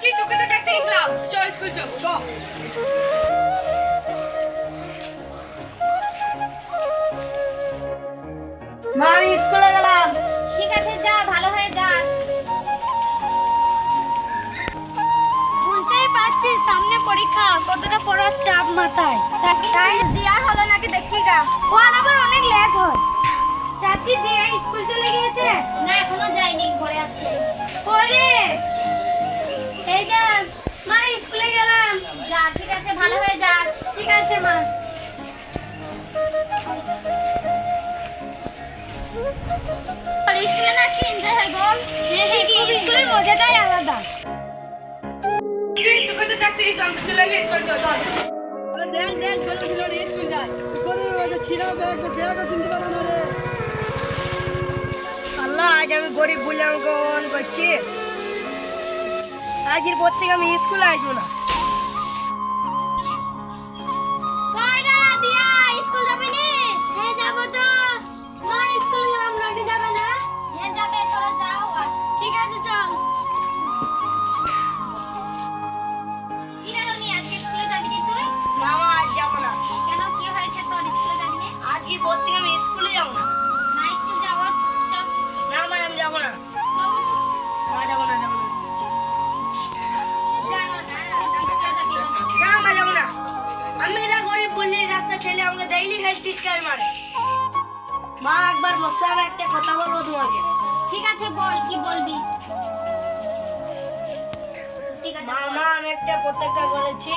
যাচ্ছি তোকে তো ডাকতে গেছিলাম চল স্কুল চল। চল মা আমি স্কুলে গেলাম। ঠিক আছে যা ভালো হয়ে যাস বুঝতেই পারছিস সামনে পরীক্ষা কতটা পড়ার চাপ মাথায়। তাই দেওয়ার হলো নাকি দেখি গা ও আবার অনেক লেট হয়। চাচি দিয়া স্কুল চলে গিয়েছে? না এখনও যাইনি ঘরে আছে। পরে এই মা স্কুলে গেলাম। যা ঠিক আছে ভালো হয়ে যাস ঠিক আছে মা। স্কুলে না কি এনজয় হয় বল? স্কুলের মজাটাই আলাদা। তোকে তো ডাকতে গেছিলাম চলে গেলি চল চল চল। দেখ দেখ ছোট ছিল স্কুল যায়। করে ওই যে ছিঁড়া ব্যাগ ব্যাগও কিনতে পারো না রে। আল্লাহ আজ আমি গরিব বলে আমাকে অন করছি। আজকের পর থেকে আমি স্কুলে আসব না। ডেইলি হেড টিচার মারে। মা একবার বসে আমি একটা কথা বলব তোমাকে। ঠিক আছে বল কি বলবি? ঠিক আছে মা আমি একটা প্রত্যেকটা করেছি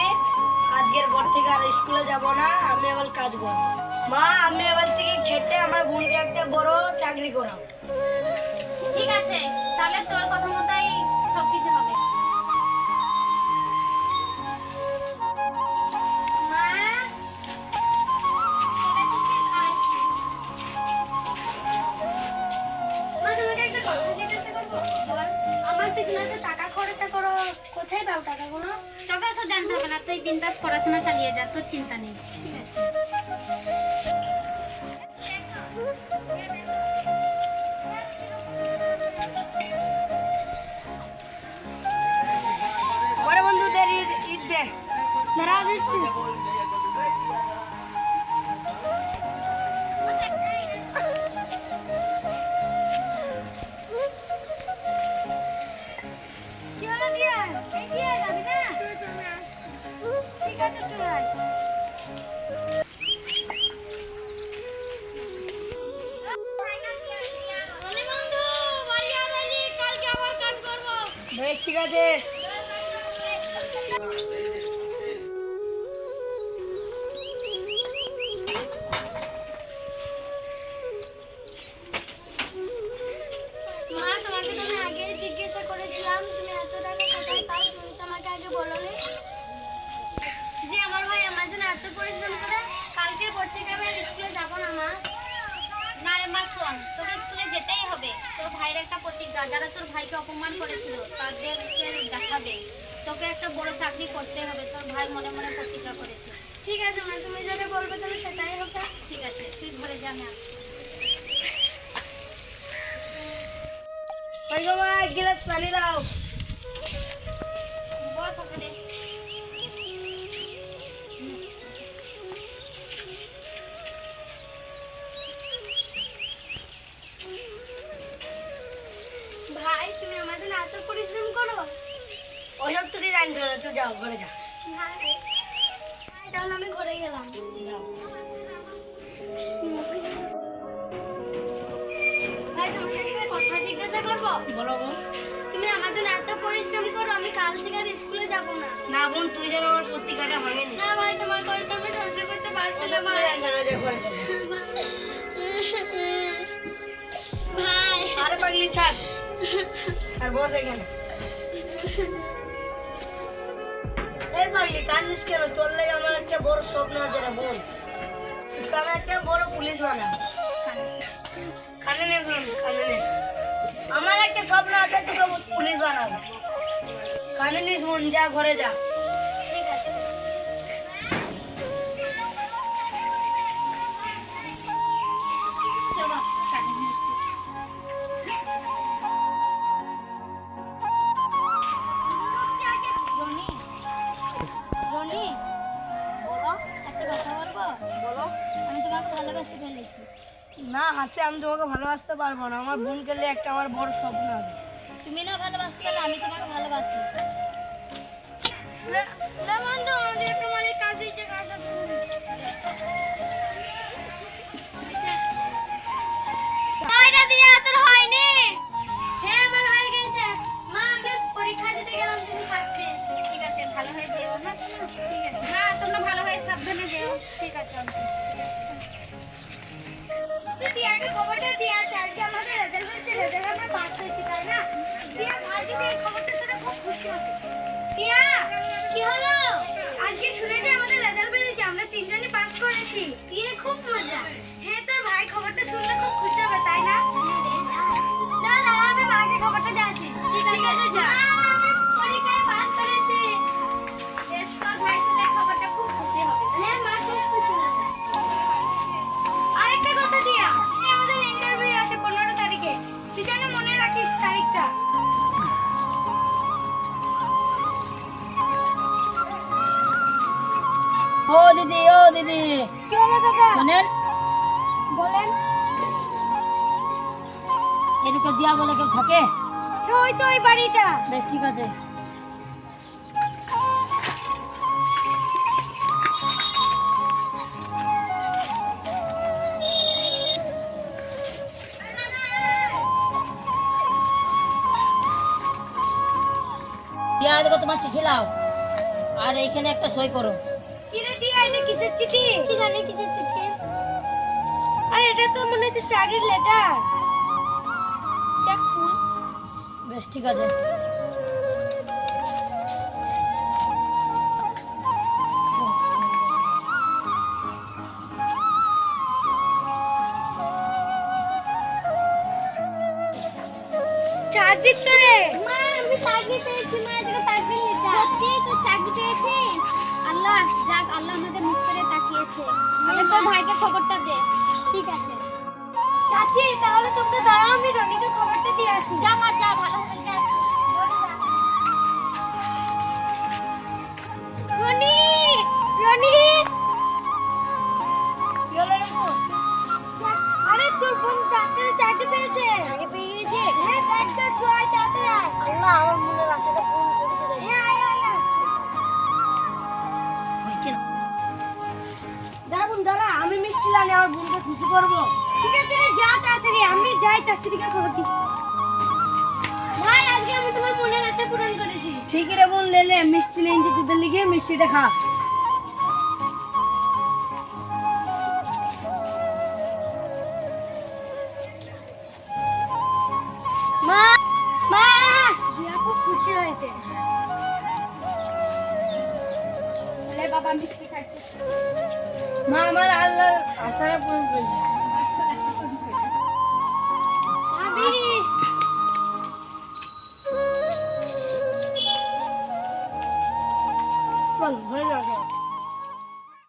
আজকের পর থেকে আর স্কুলে যাব না আমি এবার কাজ করব। মা আমি এবার থেকে খেটে আমার বোনকে একটা বড় চাকরি করাম ঠিক আছে তাহলে তোর কথা মতোই সবকিছু হবে। কোথায় পাও টাকাগুলো তোকে ওসব জানতে হবে না, তুই বিন্দাস পড়াশোনা চালিয়ে যা, তোর চিন্তা নেই। বেশ ঠিক আছে। তোকে একটা বড় চাকরি করতে হবে ভাই মনে মনে প্রতিজ্ঞা করেছে। ঠিক আছে মা তুমি যেটা বলবে তাহলে সেটাই হবে। ঠিক আছে, তুই ঘরে যা এক গিলাস পানি দাও। হবে যাও ঘরে ভাই ভাই, আমি ঘরে গেলাম। ভাই তোমাকে একটা কথা জিজ্ঞাসা করব? বলো বোন তুমি আমার জন্য এত পরিশ্রম করো আমি কাল থেকে আর স্কুলে যাব না। না বোন তুই যেন আমার পত্রিকাটা ভাঙেনি না। ভাই তোমার কষ্ট আমি সহ্য করতে পারছি না ভাই। হবে যাব ভাই। আরে পাগলি ছাড়। ছাড় বস এখানে। এই পাগলি দিস কেন? তোর লাগে আমার একটা বড় স্বপ্ন আছে রে বোন। আমি একটা বড় পুলিশ বানাবো। কানে নে বোন, কানে নে। আমার একটা স্বপ্ন আছে, তোকে পুলিশ বানাবো। কানে নিস বোন, যা ঘরে যা। ফেলেছি না হাসে আমি তোমাকে ভালোবাসতে পারব না। আমার বোন গেলে একটা আমার বড় স্বপ্ন আছে তুমি না ভালোবাসতে আমি তোমাকে ভালোবাসি। বন্ধু আমাদের একটা মানে টিয়া কি হলো? আজকে শুনেছি আমাদের রেজাল্ট বেরিয়েছে আমরা তিনজনই পাস করেছি। টিয়া খুব মজা। হ্যাঁ তোর ভাই খবরটা শুনলে দিদি ও দিদি। কি হলো কাকা শোনেন। বলেন। এদিকে দিয়া বলে কেউ থাকে? ওই তো ওই বাড়িটা। বেশ ঠিক আছে। তোমার চিঠি লাও। আর এইখানে একটা সই করো। কি রে টিয়া এটা কিসের চিঠি? কি জানি কিসের চিঠি? আরে এটা তো মনে হচ্ছে চাকরির লেটার দেখ ফুল বেশ ঠিক আছে। চাকরির তো রে মা আমি চাকরি পেয়েছি মা এদিকে চাকরি লেখা। সত্যি তো চাকরি পেয়েছিস আল্লাহ, যাক, আল্লাহ আমাদের মুখ করে তাকিয়েছে। আগে তোর ভাইকে খবরটা দে। ঠিক আছে। চাচি, তাহলে তোমরা দাঁড়াও, আমি রনিকে খবরটা দিয়ে আসি। যা মা, যা, ভালো হবে আমি আমার বোনকে খুশি করব? ঠিক আছে রে, যা তাড়াতাড়ি, আমি যাই খবর দিই। ভাই আমি তোমার মনের আশা পূরণ করেছি। ঠিক রে বোন লেলে মিষ্টি লেনছি তোদের লিগে, মিষ্টিটা খা। মা আমার আল্লাহ আশারা পূরণ করে ভালো লাগে